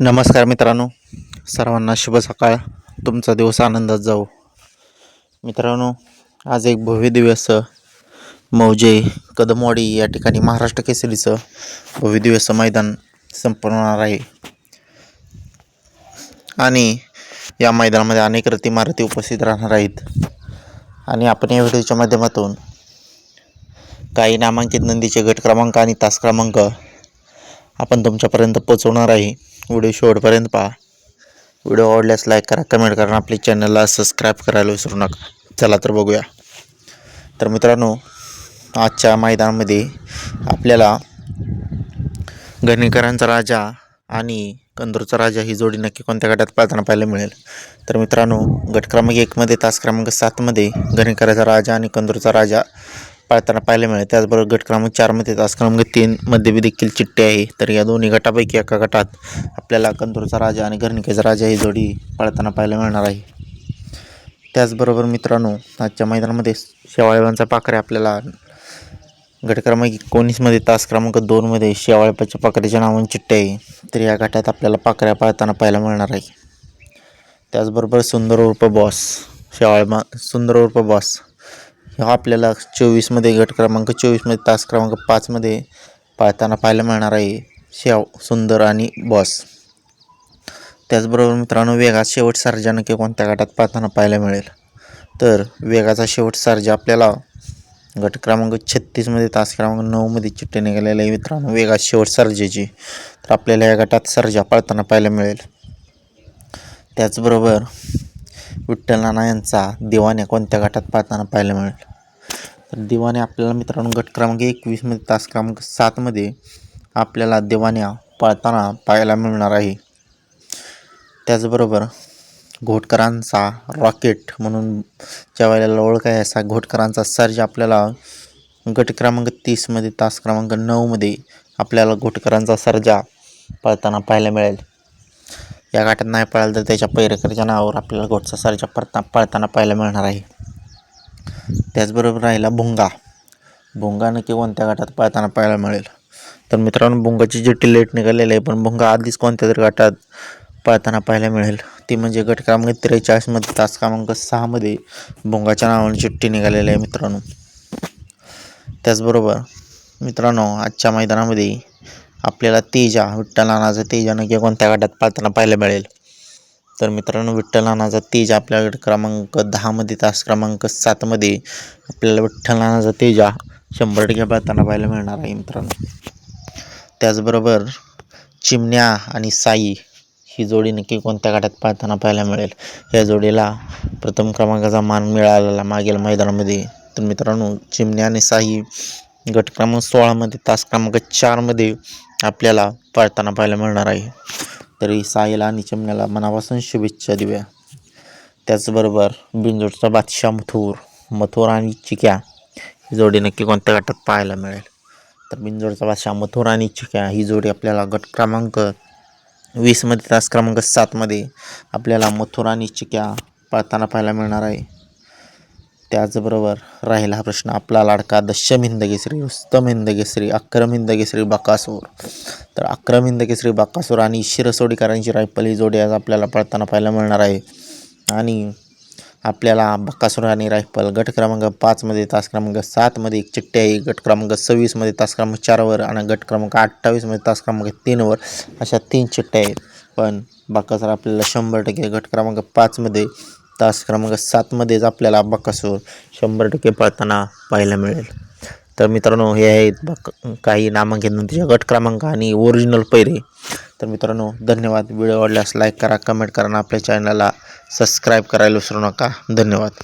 नमस्कार मित्रांनो. सर्वांना शुभ सकाळ. तुमचा दिवस आनंदात जाऊ मित्रांनो आज एक भव्य दिवस मौजे कदमवाडी या ठिकाणी महाराष्ट्र केसरीचं भव्य दिवस मैदान संपन्न होणार आहे. आणि या मैदानामध्ये अनेक रती मारुती उपस्थित राहणार आहेत. आणि आपण या व्हिडिओच्या माध्यमातून काही नामांकित नंदीचे गट क्रमांक आणि तास क्रमांक आपण तुमच्यापर्यंत पोचवणार आहे. व्हिडिओ शेवटपर्यंत पहा. व्हिडिओ आवडल्यास लाईक करा कमेंट करा आणि आपल्या चॅनलला सबस्क्राईब करायला विसरू नका. चला तर बघूया. तर मित्रांनो आजच्या मैदानामध्ये आपल्याला गणेकरांचा राजा आणि कंदूरचा राजा ही जोडी नक्की कोणत्या गटात पाळताना पाहायला मिळेल? तर मित्रांनो गट क्रमांक एकमध्ये तास क्रमांक सातमध्ये गणेकराचा राजा आणि कंदूरचा राजा पाळताना पाहायला मिळेल. त्याचबरोबर गट क्रमांक चारमध्ये तास क्रमांक तीनमध्ये बी देखील चिठ्ठी आहे. तर या दोन्ही गटापैकी एका गटात आपल्याला कंदूरचा राजा आणि घरणिकेचा राजा ही जोडी पाळताना पाहायला मिळणार आहे. त्याचबरोबर मित्रांनो आजच्या मैदानामध्ये शेवाळेवांचा पाखरे आपल्याला गट क्रमांक एकोणीसमध्ये तास क्रमांक दोनमध्ये शेवाळेपाच्या पाखरेच्या नावाने चिठ्ठी आहे. तर या गटात आपल्याला पाखऱ्या पाळताना पाहायला मिळणार आहे. त्याचबरोबर सुंदर उर्फ बॉस शेवाळमा सुंदर उर्फ बॉस. हा आपल्याला चोवीसमध्ये गट क्रमांक चोवीसमध्ये तास क्रमांक पाचमध्ये पाळताना पाहायला मिळणार आहे शेव सुंदर आणि बॉस. त्याचबरोबर मित्रांनो वेगात शेवट सर्जा नक्की कोणत्या गटात पाहताना पाहायला मिळेल? तर वेगाचा शेवट सर्जा आपल्याला गट क्रमांक छत्तीसमध्ये तास क्रमांक नऊमध्ये चिठ्ठी निघालेल्या आहे मित्रांनो वेगात शेवट सर्जेची. तर आपल्याला या गटात सर्जा पाळताना पाहायला मिळेल. त्याचबरोबर विठ्ठल नाना यांचा दिवाण्या कोणत्या गटात पाहताना पाहायला मिळेल? तर दिवाने आपल्याला मित्रांनो गट क्रमांक एकवीसमध्ये तास क्रमांक सातमध्ये आपल्याला दिवाण्या पळताना पाहायला मिळणार आहे. त्याचबरोबर घोटकरांचा रॉकेट म्हणून ज्या वेळेला ओळख आहे असा घोटकरांचा सर्ज आपल्याला गट क्रमांक तीसमध्ये तास क्रमांक नऊमध्ये आपल्याला घोटकरांचा सर्जा पळताना पाहायला मिळेल. या गाठात नाही पळाल तर त्याच्या पैरेकरच्या नावावर आपल्याला घोटचा सर्जा पळता पळताना पाहायला मिळणार आहे. त्याचबरोबर राहिला भुंगा. भुंगा नक्की कोणत्या गटात पाळताना पाहायला मिळेल? तर मित्रांनो भुंगाची चिठ्ठी लेट निघालेली आहे पण भुंगा आधीच कोणत्या तरी गटात पाळताना पाहायला मिळेल? ती म्हणजे गट क्रमांक त्रेचाळीसमध्ये तास क्रमांक सहामध्ये भुंगाच्या नावाने चिठ्ठी निघालेली आहे मित्रांनो. त्याचबरोबर मित्रांनो आजच्या मैदानामध्ये आपल्याला तेजा विठ्ठल नानाचा तेजा नक्की कोणत्या गटात पाळताना पाहायला मिळेल? तर मित्रांनो विठ्ठल नानाचा तेज आपल्याकडे गट क्रमांक दहामध्ये तास क्रमांक सातमध्ये आपल्याला विठ्ठल नानाचा तेजा शंभर टक्के पाळताना पाहायला मिळणार आहे मित्रांनो. त्याचबरोबर चिमण्या आणि साई ही जोडी नक्की कोणत्या गटात पाळताना पाहायला मिळेल? या जोडीला प्रथम क्रमांकाचा मान मिळालेला मागील मैदानामध्ये. तर मित्रांनो चिमण्या आणि साई गट क्रमांक सोळामध्ये तास क्रमांक चारमध्ये आपल्याला पाळताना पाहायला मिळणार आहे. तरी साहिल आणि चिमण्याला मनापासून शुभेच्छा देऊया. त्याचबरोबर बिंजोडचा बादशाह मथुर मथुर आणि चिक्या ही जोडी नक्की कोणत्या गटात पाहायला मिळेल? तर बिंजोडचा बादशाह मथुर आणि चिक्या ही जोडी आपल्याला गट क्रमांक वीसमध्ये तास क्रमांक सातमध्ये आपल्याला मथुर आणि चिक्या पाळताना पाहायला मिळणार आहे. त्याचबरोबर राहिला हा प्रश्न आपला लाडका दशम हिंद उत्तम रुस्तम हिंद अक्रम हिंद बकासूर. तर अकरा हिंद केसरी बाकासूर आणि शिरसोडीकरांची रायफल ही जोडी आज आपल्याला पळताना पाहायला मिळणार आहे. आणि आपल्याला बक्कासूर आणि रायफल गट क्रमांक पाचमध्ये तास क्रमांक सातमध्ये एक चिठ्ठी आहे. गट क्रमांक सव्वीसमध्ये तास क्रमांक चारवर आणि गट क्रमांक अठ्ठावीसमध्ये तास क्रमांक तीनवर अशा तीन चिठ्ठ्या आहेत. पण बाकासूर आपल्याला शंभर टक्के गट क्रमांक पाचमध्ये तास क्रमांक सातमध्येच आपल्याला बक्कासूर शंभर टक्के पळताना पाहायला मिळेल. तर मित्रांनो हे आहेत काही नामांकित नंतरचे गट क्रमांक आणि ओरिजिनल पैरे तर मित्रांनो धन्यवाद. व्हिडिओ आवडल्यास लाईक करा कमेंट करा आणि आपल्या चॅनलला सबस्क्राईब करायला विसरू नका. धन्यवाद.